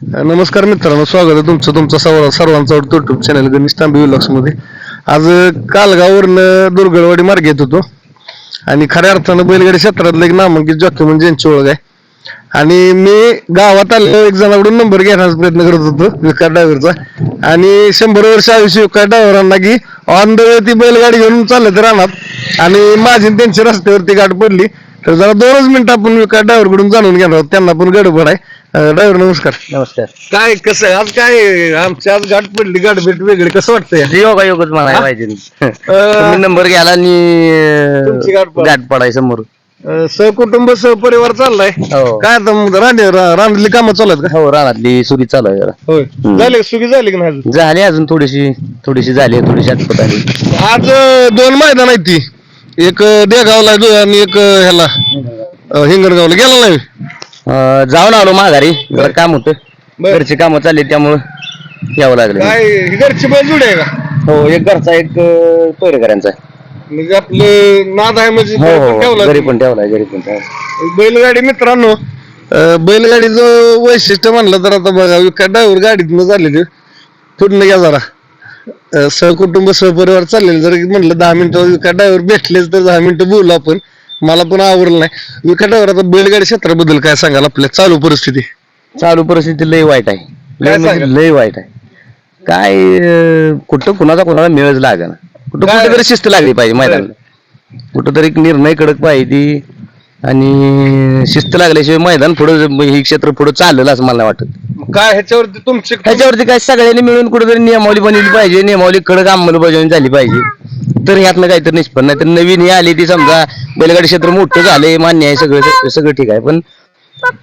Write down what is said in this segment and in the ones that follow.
नमस्कार मित्रांनो स्वागत आहे तुमचं तुमचा सर्व सर्वांचा युट्यूब चॅनल गणेश तांबे विलॉक्समध्ये आज कालगाववरनं दुर्गडवाडी मार्ग येत होतो. आणि खऱ्या अर्थानं बैलगाडी क्षेत्रातलं एक नामांकित जॉकी म्हणजे ज्यांची ओळख आहे. आणि मी गावात आलो एक जणाकडून नंबर घेण्याचा प्रयत्न करत होतो विकास ड्रायव्हरचा आणि शंभर वर्ष आयुष्य विकास ड्रायव्हरांना की ऑन द वे ती बैलगाडी घेऊन चालत राहणार. आणि माझी त्यांची रस्त्यावरती गाठ पडली. तर जरा दोनच मिनिटं आपण विकास ड्रायव्हरकडून जाणून घेणार आहोत. त्यांना पण गडबड आहे. ड्रायव्हर नमस्कार. नमस्कार. काय कसं? आज काय आमची आज गाठ पडली गाठ भेट वेगळी कसं वाटतंय? योगा योगच म्हणायला पाहिजे. तुम्ही नंबर घ्याला तुमची गाठ आणि गाठ पडाय समोर. अं, सहकुटुंब सहपरिवार चाललाय. हो. काय आता मग रा- कामं चालू आहेत का? हो रानातली सुरी चालू आहे जरा. होय. झाली सुगी झाली की नाही अजून? झाली अजून थोडीशी थोडीशी झाली थोडीशी आटपत आली. आज अं, दोन मैदान आहेत ती. एक अं, देगावला आहे आणि एक अं, ह्याला अं, हिंगणगावला. गेला नाही? अं, जाऊन आलो माघारी. जरा काम होतं. बर. घरची कामं चालली त्यामुळं यावं लागलं. काय ही घरची बैल जुडे आहे का? हो एक घरचा एक पैरकऱ्यांचा म्हणजे आपलं नाद आहे म्हणजे हो हो. ठेवला घरी पण ठेवलाय घरी पण ठेवलाय बैलगाडी मित्रांनो अं, बैलगाडीचं वैशिष्ट्य म्हणलं तर आता बघा विका ड्रायव्हर गाडीतनं झालेली. पूर्ण घ्या जरा. अं, सहकुटुंब सहपरिवार चाललेलं जर म्हणलं दहा मिनिटं विका ड्रायव्हर भेटलेच तर दहा मिनिटं बोलू आपण. मला पण आवडलं नाही. विका ड्रायव्हर आता बैलगाडी क्षेत्राबद्दल काय सांगाल आपल्या चालू परिस्थिती? चालू परिस्थिती लय वाईट आहे. लय काय म्हणजे सांगाल? लय वाईट आहे. काय अं, कुठं कुणाचा कुणाला मिळच लागा कुठं काय? कुठं तरी शिस्त लागली पाहिजे मैदानाला. कुठं तरी एक निर्णय कडक पाहिजे आणि शिस्त लागल्याशिवाय मैदान पुढं हे क्षेत्र पुढं चाललं असं मला नाही वाटत. काय ह्याच्यावरती तुमचे ह्याच्यावरती काय सगळ्यांनी मिळून कुठेतरी नियमावली बनवली पाहिजे. नियमावली कडक अंमलबजावणी झाली पाहिजे. तर ह्यातनं काहीतरी निष्पन्न नाही तर नवीन हे आली ती समजा बैलगाडी क्षेत्र मोठं झालंय मान्य आहे सगळं सगळं ठीक आहे. पण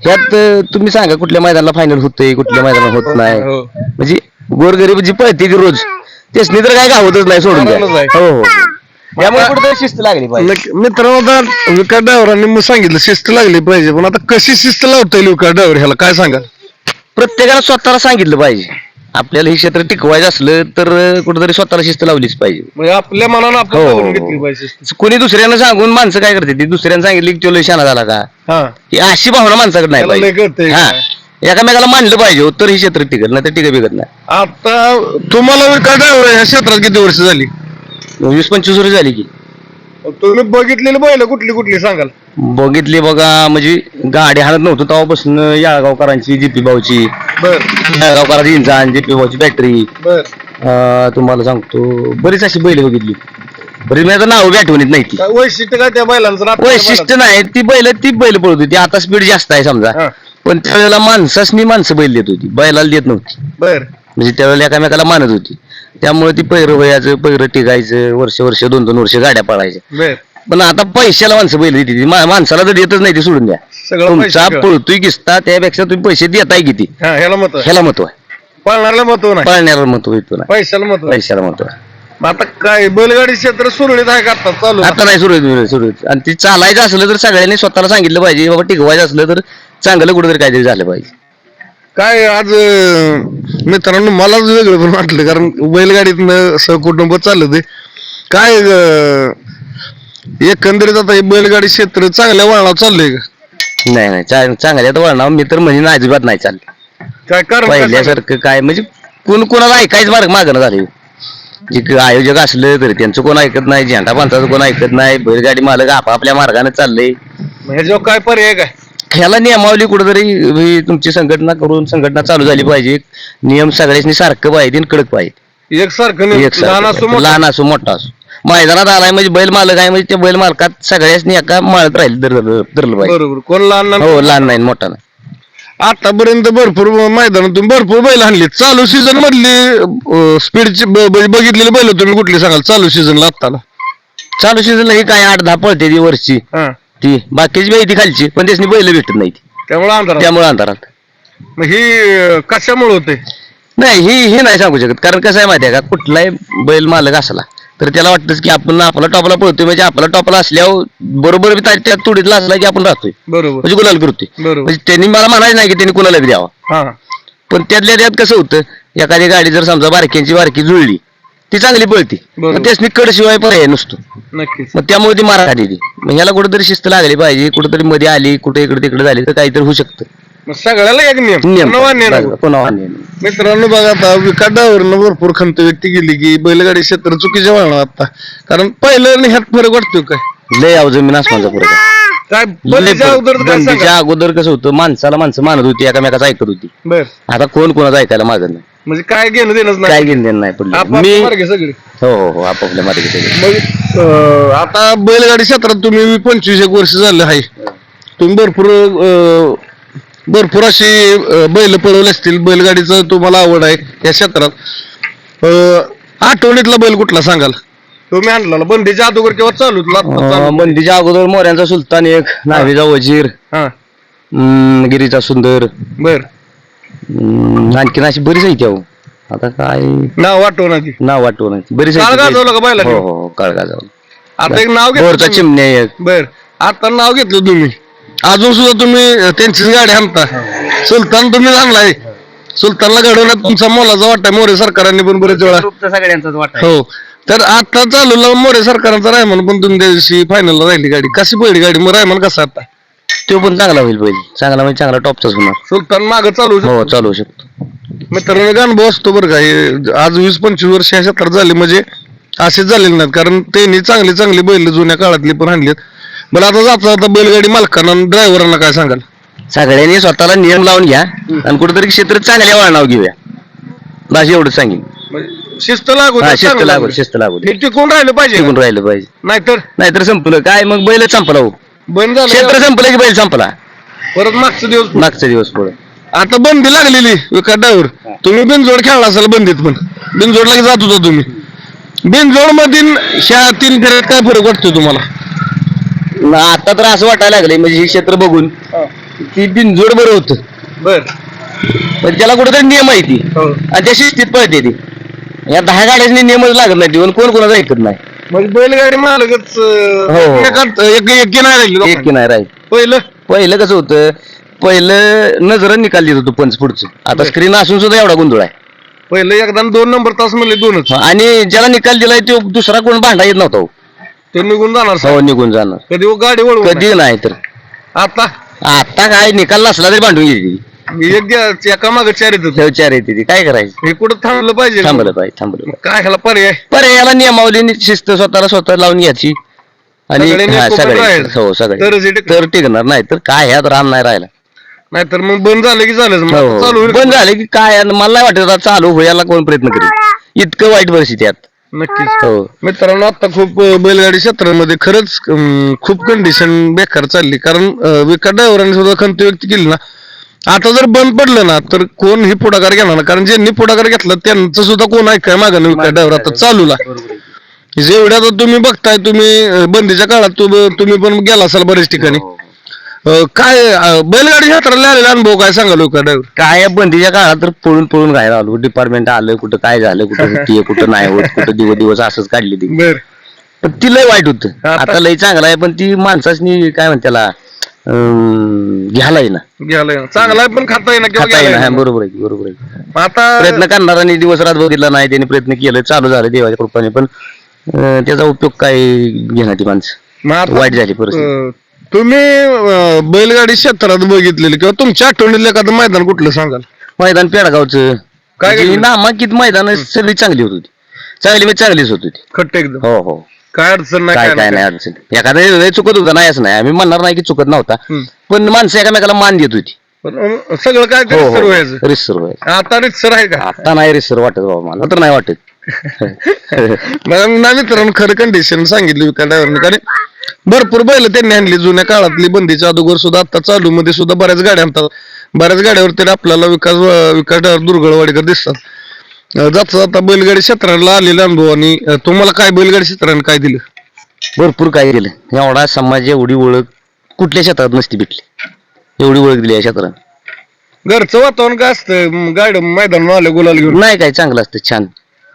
ह्यात तुम्ही सांगा कुठल्या मैदानाला फायनल होतंय कुठल्या मैदानाला होत नाही. हो. म्हणजे गोरगरीब जी पळते ती रोज तेच तर काय गावतच नाही सोडून द्या. हो हो. त्यामुळे कुठेतरी शिस्त लागली पाहिजे. मित्रांनो आता विका ड्रायव्हरांनी मग सांगितलं शिस्त लागली पाहिजे. पण आता कशी शिस्त लावता येईल विका ड्रायव्हर ह्याला काय सांगा प्रत्येकाला स्वतःला सांगितलं पाहिजे. आपल्याला हे क्षेत्र टिकवायचं असलं तर कुठेतरी स्वतःला शिस्त लावलीच पाहिजे. म्हणजे आपल्या मनानं आपण हो, हो, घेतली हो. पाहिजे शिस्त. कोणी दुसऱ्यानं सांगून माणसं काय करते? ती दुसऱ्यानं सांगितलं की तो लय शाना झाला का? हा. ही अशी भावना माणसाकडे नाही त्याला लय पाहिजे. कळतंय हा. काय. एकामेकाला मांडलं पाहिजे हो, तर ही क्षेत्र टिकत नाही तर टिकत बिकत नाही. आता तुम्हाला विका ड्रायव्हर ह्या क्षेत्रात किती वर्ष झाली? वीस पंचवीस वर्ष झाली की. तुम्ही बघितलेली बैल कुठली कुठली सांगाल? बघितली बघा म्हणजे गाडी हाणत नव्हतं तेव्हापासून याळगावकरांची जीपी भाऊची बर. याळगावकरांची इंजान बॅटरी बर. तुम्हाला सांगतो बरीच अशी बैल बघितली. बरीच म्हणजे नाव बी आठवणीत नाही ती काय वैशिष्ट्य काय त्या बैलांचं? वैशिष्ट्य नाही ती बैल ती बैल पळत होती. आता स्पीड जास्त आहे समजा. हा. पण त्यावेळेला माणसासनी माणसं बैल देत होती. बैलाला देत नव्हती. बर. म्हणजे त्यावेळेला एकामेकाला मानत होती. त्यामुळे ती पैरं वयाचं पैरं टिकायचं वर्ष वर्ष दोन दोन वर्ष गाड्या पळायच्या. बर. पण आता पैशाला माणसं बैल देते ती. मा- माणसाला तर देतच नाही ती सोडून द्या. सगळं तुमचा पैसे पळतोय किस्ता त्यापेक्षा तुम्ही पैसे देताय किती? हा ह्याला महत्त्व आहे. ह्याला महत्त्व आहे. पाळणाऱ्याला महत्त्व नाही. पळण्याला महत्त्व येतो ना. पैशाला महत्त्व. पैशाला महत्त्व आहे. मग आता काय बैलगाडी क्षेत्र सुरळीत आहे का आता? चालू आता नाही सुरू सुरू आणि ती चालायचं असलं तर सगळ्यांनी स्वतःला सांगितलं पाहिजे बाबा टिकवायचं असलं तर चांगलं कुठेतरी काहीतरी झालं पाहिजे. काय आज अं, मित्रांनो मलाच वेगळं पण वाटलं कारण बैलगाडीतनं सहकुटुंब चालत आहे काय अं, एकंदरीत आता हे बैलगाडी क्षेत्र चांगल्या वळणावर चाललंय का? नाही नाही चांगल्या तर वळणावर. मी तर म्हणजे अजिबात नाही चालले. काय कारण काय सांगाल? पहिल्यासारखं काय म्हणजे कोण कोणाला ऐकायचं मार्ग मागणं झाले. जे क- आयोजक असलं तरी त्यांचं कोण ऐकत नाही झेंडा पंथाचं कोण ऐकत नाही बैलगाडी मालक आपापल्या मार्गाने चाललंय ह्याच्यावर काय पर्याय काय? ह्याला नियमावली कुठेतरी ही तुमची संघटना करून संघटना चालू झाली पाहिजे. नियम सगळ्यांनी सारखं पाहिजे आणि कडक पाहिजे. एकसारखं नाही एक लहान असो मोठा. लहान असो मोठा असो. मैदानात आलाय म्हणजे बैल मालक आहे म्हणजे त्या बैल मालकात सगळ्यासनी एका माळत राहील धरलं पाहिजे. बरोबर. कोण लहान लहान? हो लहान नाही मोठा नाही. आतापर्यंत भरपूर मैदानातून भरपूर बैल आणली चालू सीझन मधली स्पीडची बघितलेली बैल तुम्ही कुठली सांगाल? चालू सीझनला आत्ताला. चालू सीझनला ही काय आठ दहा पळते ती वरची. ती. बाकीची बाई ती खालची पण त्यासनी बैल भेटत नाही ती. त्यामुळे अंधार त्यामुळे अंधारात. मग ही कशामुळे होते? नाही ही हे नाही सांगू शकत. कारण कसं आहे माहिती आहे का? कुठलाही बैल मालक असला तर त्याला वाटतंच की आपण आपला टॉपला पळतोय म्हणजे आपला टॉपला असल्यावर बरोबर त्या- तुडीतला असला की आपण राहतोय. बरोबर. म्हणजे गुलाल करतोय बरोबर. म्हणजे त्यांनी मला म्हणायचं नाही की त्यांनी कुणाला बी द्यावा. हा. पण त्यातल्या त्यात कसं होतं एखादी गाडी जर समजा बारक्यांची बारकी जुळली ती चांगली पळती. बरोबर. मग त्यासनी कडशिवाय पर्याय नसतो. नक्कीच. मग त्यामुळे ती मारा ती मग ह्याला कुठेतरी शिस्त लागली पाहिजे कुठेतरी मध्ये आली कुठे इकडे तिकडे झाली तर काहीतरी होऊ शकतं. मग सगळ्याला एक नियम. नाही. मित्रांनो बघा आता विकाटावरनं भरपूर खंत व्यक्ती गेली की बैलगाडी क्षेत्र चुकीचे वळणार आता. कारण पहिलं आणि ह्यात फरक वाटतो काय? लय अव जमीन आसमानचा फरक आहे. काय लय बंदीच्या फरक. अगोदर काय बंदीच्या सांगा? अगोदर कसं होतं माणसाला माणसं मानत होती एकामेकाचं ऐकत होती. बर. आता कोण कोणाचं ऐकायला मागत नाही. म्हणजे काय घेणं देणंच काय नाही घेणं देणं नाही पडलं आपापले मी मार्ग सगळे. हो हो हो आपापल्या मार्गे सगळे. मग अं, आता बैलगाडी क्षेत्रात तुम्ही पंचवीस एक वर्ष झालं आहे. तुम्ही भरपूर अं, भरपूर अशी बैल पळवले असतील. बैलगाडीचं तुम्हाला आवड आहे या क्षेत्रात. आठवणीतला बैल कुठला सांगाल? तुम्ही आणला बंदीच्या अगोदर किंवा चालू. बंदीच्या अगोदर मोऱ्यांचा सुलतान एक नावेचा वजीर हा. गिरीचा सुंदर. बर. आणखीन अशी बरीच आहे अहो. आता काय? नाव वाटव ना ती नाव आठवण बरीच काळ गाजवलं का बैलाने? हो हो हो काळ गाजवलं. आता एक नाव घेतलं. चिमण्या एक. बर. आता नाव घेतलं तुम्ही? अजून सुद्धा तुम्ही त्यांचीच गाडी आणता. सुलतान तुम्ही आणलाय. सुलतानला घडवण्यात तुमचा मोलाचा वाटा मोरे सरकारांनी पण बरेच वेळा. सगळ्यांचाच वाटा हो. तर आता चालू मोरे सरकारांचा रायमान पण तुम्ही त्या दिवशी फायनलला राहिली गाडी. कशी पडली गाडी? मग रायमान कसा आता? तो पण चांगला होईल पहिले चांगला म्हणजे चांगला टॉपचाच होणार. सुलतान माग चालू हो चालू शकतो. मित्रांनो एक अनुभव असतो बरं का. हे आज वीस पंचवीस वर्ष ह्या क्षेत्रात झाले म्हणजे असेच झालेले नाहीत. कारण त्यांनी चांगली चांगली बैल जुन्या काळातली पण आणलीत. मला आता जाता आता बैलगाडी मालकांना ड्रायव्हरांना काय सांगाल? सगळ्यांनी स्वतःला नियम लावून घ्या आणि कुठेतरी क्षेत्र चांगल्या वळणावर घेऊया. बस एवढंच सांगेन. म्हणजे शिस्त लागू हा द्या, शिस्त चांगलं लागू. शिस्त लागू हे टिकून राहिलं पाहिजे टिकून राहिलं पाहिजे. नाहीतर? नाहीतर संपलं. काय मग बैल संपला हो. बंद क्षेत्र झालं संपलं की बैल संपला. परत मागचा दिवस मागचा दिवस पुढे. आता बंदी लागलेली विकास ड्रायव्हर तुम्ही बिनजोड खेळला असाल बंदीत पण. बिनजोडला जात होता तुम्ही. बिनजोड मधील ह्या तीन फेऱ्यात काय फरक वाटतो तुम्हाला? न आता तर असं वाटायला लागले म्हणजे हे क्षेत्र बघून. ती बिनजोड बरं होतं. बर. पण त्याला कुठेतरी नियम आहे ती. आणि त्या शिस्तीत पळते ती. या दहा गाड्यांनी नियमच लागत नाही कोण कोणाचं ऐकत नाही. म्हणजे बैलगाडी मालकच अं, हो. एकमेकात- एक एक नाही राहिली एक लोकांना. की नाही राहील पहिलं? पहिलं कसं होतं पहिलं नजर निकाल देत होतो पंच पुढचं. आता. स्क्रीन असून सुद्धा एवढा गोंधळ आहे. पहिलं एकदा दोन नंबर तास म्हणले दोनच. आणि ज्याला निकाल दिलाय तो दुसरा कोण भांडा येत नव्हता हो. ते निघून जाणार हो साहेब. निघून जाणार. कधी वो गाडी वळवून कधी नाही तर. आता? आता काय निकाल नसला तरी एक गे- एका मागे चार येत होते. चार येते ती. काय करायचं? हे कुठं थांबलं पाहिजे? थांबलं पाहिजे थांबलं काय ह्याला पर्याय? पर याला नियमावली शिस्त स्वतःला स्वतः लावून घ्यायची. आणि सगळ्यांनी हा, सोबत सगळे राहायचं. हो सगळे. तरच हे टिकणार. तर टिकणार नाही तर काय ह्यात रान नाही राहिला. नाहीतर मग बंद झालं की मग हो, चालू हो. होईल. बंद झाले की काय? आणि मला नाही वाटत आता चालू व्हायला कोण प्रयत्न करेल इतकं वाईट परिस्थिती आहे आता. नक्कीच. हो. मित्रांनो आता खूप अं, बैलगाडी क्षेत्रामध्ये खरंच खूप कंडिशन बेकार चालली. कारण अं, विकास ड्रायव्हरांनी सुद्धा खंत व्यक्त केली ना. आता जर बंद पडलं ना तर कोण ही पुढाकार घेणार? ना कारण ज्यांनी पुढाकार घेतला त्यांचं सुद्धा कोण ऐकाय मागा ना विकास ड्रायव्हर आता चालूला. जेवढ्या आता तुम्ही बघताय तुम्ही अं, बंदीच्या काळात तुम- तुम्ही पण गेला असाल बऱ्याच ठिकाणी. अं, काय अं, बैलगाडी क्षेत्राला आलेला अनुभव काय विकास ड्रायव्हर काय बंदीच्या काळात तर पळून पळून गायला आलो. डिपार्टमेंट आलं कुठं काय झालं कुठं होतीये कुठं नाही होत कुठं दिवस दिवस असंच काढली ती. बर. पण ती लय वाईट होत. आता- आता लय चांगलं आहे पण ती माणसाची काय म्हणते त्याला अं, घ्यायला ना. घ्यायला चांगला आहे पण खाता येईना किंवा खाता घ्यायला येईना. हा, येईना. बरोबर आहे बरोबर आहे. आता प्रयत्न करणाऱ्यांनी दिवस रात बघितला नाही त्यांनी प्रयत्न केलं चालू झालं देवाच्या कृपाने पण अं, त्याचा उपयोग काय घेणार ती माणसं? मग आता, वाईट झाली परिस्थिती. अं, तुम्ही अं, बैलगाडी क्षेत्रात बघितलेलं किंवा तुमच्या आठवणीतलं एखादं मैदान कुठलं सांगाल? मैदान पेडगावचं. काय म्हणजे केलं? नामांकित मैदान सगळी चांगली होत होती. चांगली म्हणजे चांगलीच होत होती. खट्ट एकदम. हो हो. काय अडचण नाही काय काय नाही. अडचण. एखादा लय चुकत होता नाही असं नाही. आम्ही म्हणणार नाही की चुकत नव्हता. हम्म. पण माणसं एकामेकाला मान देत होती. पण, अं, सगळं काय हो तरी हो सर्व व्हायचं. रिसर व्हायचं. आता रितसर आहे का? आता नाही रिसर वाटत बाबा मला तर नाही वाटत. ना मित्रांनो खरं कंडिशन सांगितली विकास ड्रायव्हरने कारण भरपूर बैल त्यांनी आणली. जुन्या काळातली बंदीच्या अगोदर सुद्धा आता चालू मध्ये सुद्धा बऱ्याच गाड्या आणतात. बऱ्याच गाड्यावर तरी आपल्याला विकास विकास दुर्गळवाडीकर दिसतात. जाता जाता बैलगाडी क्षेत्राला आलेला अनुभव आणि तुम्हाला काय बैलगाडी क्षेत्राने काय दिलं? भरपूर काय केलं एवढा समाज एवढी ओळख कुठल्या क्षेत्रात नसती भेटली. एवढी ओळख दिली या क्षेत्रात घरचं वातावरण काय असतं? गाडी मैदान आले गुलाल घेऊन. नाही काय चांगलं असतं छान.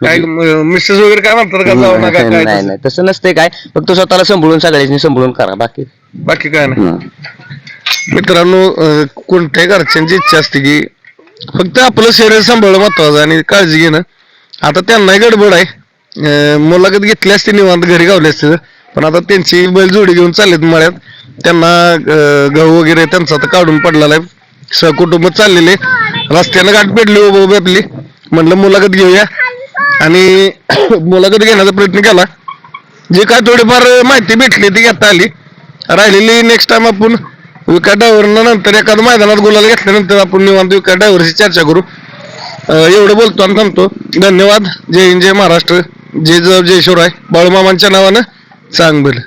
काय मिसेस वगैरे काय म्हणतात का? जाऊ नका काय नाही? नाही तसं नसतंय काय. फक्त स्वतःला सांभाळून सगळ्यांनी सांभाळून करा बाकी. बाकी काय नाही. मित्रांनो अं, कोणत्याही घरच्यांची इच्छा असते की फक्त आपलं शरीर सांभाळणं महत्वाचं आहे आणि काळजी घेणं. आता त्यांनाही गडबड आहे. अं, मुलाखत घेतली असती निवांत घरी गावली असते. पण आता त्यांची बैल जोडी घेऊन चाललेत मळ्यात. त्यांना अं, गहू वगैरे त्यांचा आता काढून पडलेला आहे. सहकुटुंब चाललेले. रस्त्यानं गाठ पेटली उभं उभी आपली. म्हणलं मुलाखत घेऊया. आणि मुलाखत घेण्याचा प्रयत्न केला. जे काय थोडीफार माहिती भेटली ती घेता आली. राहिलेली नेक्स्ट टाइम आपण विकास डायव्हरनं नंतर एखाद्या मैदानात गुलाल घेतल्यानंतर आपण निवांत विकास डायव्हरची चर्चा करू. एवढं बोलतो आणि थांबतो. धन्यवाद. जय हिंद जय महाराष्ट्र. जय जय शिवराय बाळूमामांच्या नावानं सांग बरं.